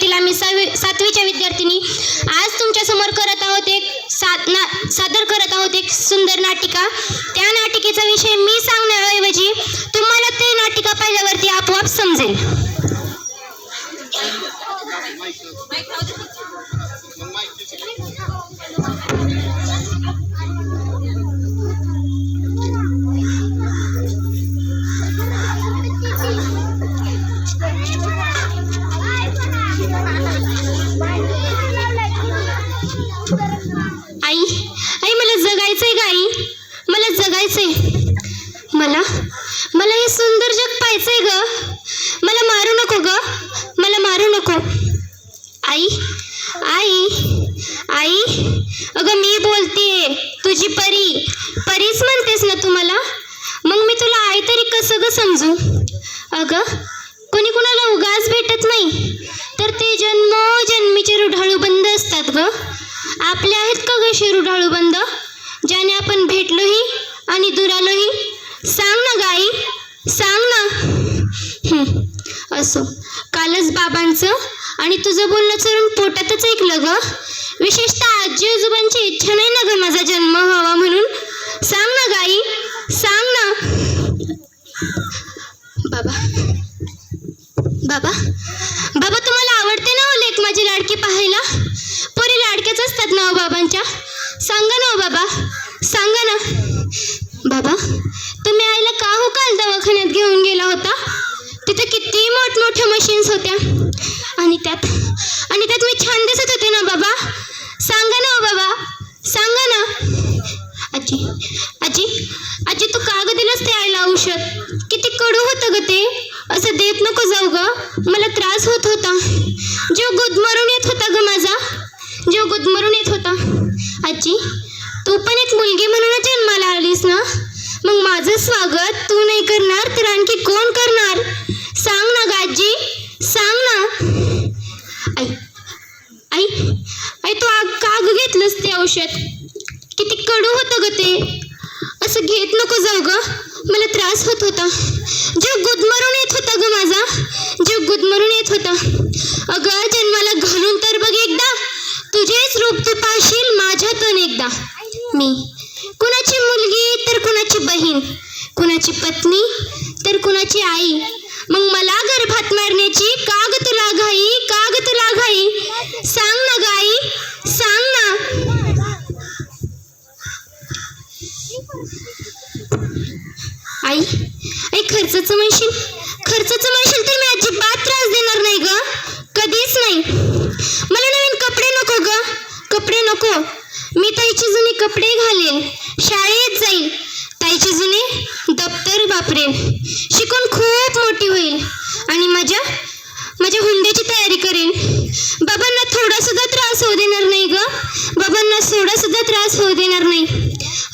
शाळेतील आम्ही सहावी सातवीच्या विद्यार्थिनी. आज तुमच्यासमोर करत आहोत एक साद ना सादर करत आहोत एक सुंदर नाटिका. त्या नाटिकेचा विषय मी सांगण्याऐवजी तुम्हाला ते नाटिका पाहिल्यावरती आपोआप समजेल. मला मला? मला हे सुंदर जग पाहायचंय ग. मला मारू नको ग. मला मारू नको. आई आई आई. अगं मी बोलतेय तुझी परी. परीच म्हणतेस ना तू मला? मग मी तुला आई तरी कसं ग समजू? अगं कोणी कुणाला उगाच भेटत नाही. तर ते जन्म जन्मीचे रुढाळू बंद असतात ग. आपले आहेत का ग शिरुढाळू बंद? ज्याने आपण भेटलोही आणि दुरालोही सांग ना गाई सांग ना. असो. कालच बाबांचं आणि तुझं बोलणं चरून पोटातच ऐकलं ग. विशेषतः आजी आजोबांची इच्छा नाही ना ग माझा जन्म व्हावा म्हणून. सांग ना गाई सांग ना. बाबा बाबा बाबा तुम्हाला आवडते ना हो लेक माझी लाडकी पाहायला पोरी लाडक्याच असतात ना हो बाबांच्या सांगा ना हो बाबा सांगा ना बाबा तुम्ही आईला का हो काल दवाखान्यात घेऊन गेला होता तिथे किती मोठमोठ्या मशीन्स होत्या. आणि त्यात आणि त्यात मी छान दिसत होते ना बाबा. सांगा ना बाबा. सांगा ना. आजी आजी आजी तू का ग दिलंस ते आईला औषध? किती कडू होतं ग ते? असं देत नको जाऊ ग. मला त्रास होत होता. जीव गुदमरून येत होता ग माझा. जीव गुदमरून येत होता. आजी तू पण एक मुलगी म्हणूनच जन्माला आलीस ना? मग माझं स्वागत तू नाही करणार तर आणखी कोण करणार? होते. ते असं घेत नको जाऊ ग. मला त्रास होत होता. जीव गुदमरून येत होता ग माझा. जीव गुदमरून येत होता. अगं जन्माला घालून तर बघ एकदा. तुझेच रूप तू पाहशील माझ्यातून एकदा. मी कुणाची मुलगी तर कुणाची बहीण कुणाची पत्नी तर कुणाची आई मग मला गर्भात मारण्याची का ग तुला घाई का ग तुला घाई सांग ना गाई सांग ना आई आई खर्चाचं म्हणशील खर्चाचं म्हणशील तर मी अजिबात त्रास देणार नाही ग कधीच नाही मला नवीन कपडे नको ग कपडे नको मी ताईची जुनी कपडे घालेन शाळेत जाईल ताईची जुने दप्तर वापरेन शिकून खूप मोठी होईल आणि माझ्या माझ्या हुंड्याची तयारी करेन बाबांना थोडा सुद्धा त्रास होऊ देणार नाही ग बाबांना थोडा सुद्धा त्रास होऊ देणार नाही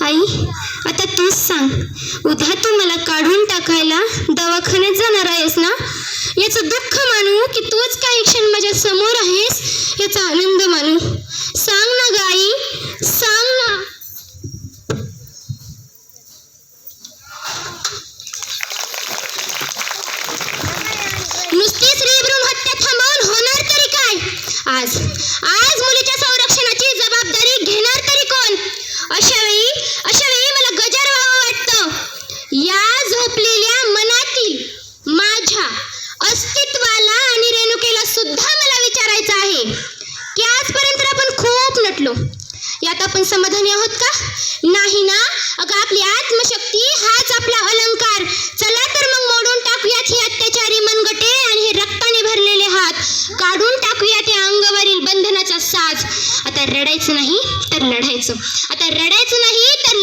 आई आता तूच सांग उद्या तू मला काढून टाकायला दवाखान्यात जाणार आहेस ना? याचं दुःख मानू की तूच काही क्षण माझ्यासमोर आहेस याचा आनंद मानू. सांग ना गाई. समाधानी आहोत का? नाही ना? अगं आपली आत्मशक्ती हाच आपला अलंकार. चला तर मग मोडून टाकूयात ही अत्याचारी मनगटे आणि हे रक्ताने भरलेले हात. काढून टाकूयात या अंगावरील बंधनाचा साज. आता रडायचं नाही तर लढायचं. आता रडायचं नाही तर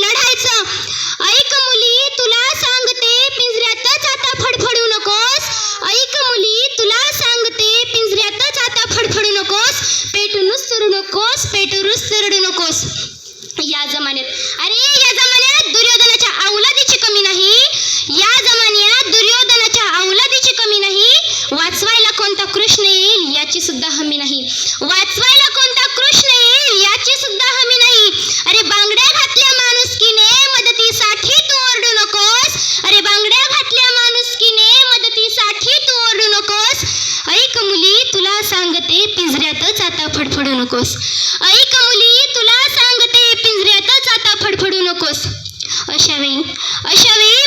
नकोस. ऐक मुली तुला सांगते पिंजऱ्यातच आता फडफडू नकोस. अशा वेळी अशा वेळी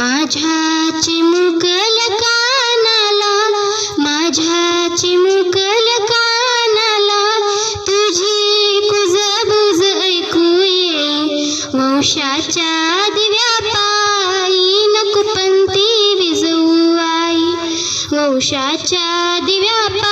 माझ्या चिमुकल कानाला माझ्या चिमुकल कानाला तुझी कुजबुज ऐकू ये वंशाच्या दिव्यापायी नको पंती विजऊ आई. वंशाच्या दिव्या दिव्यापायी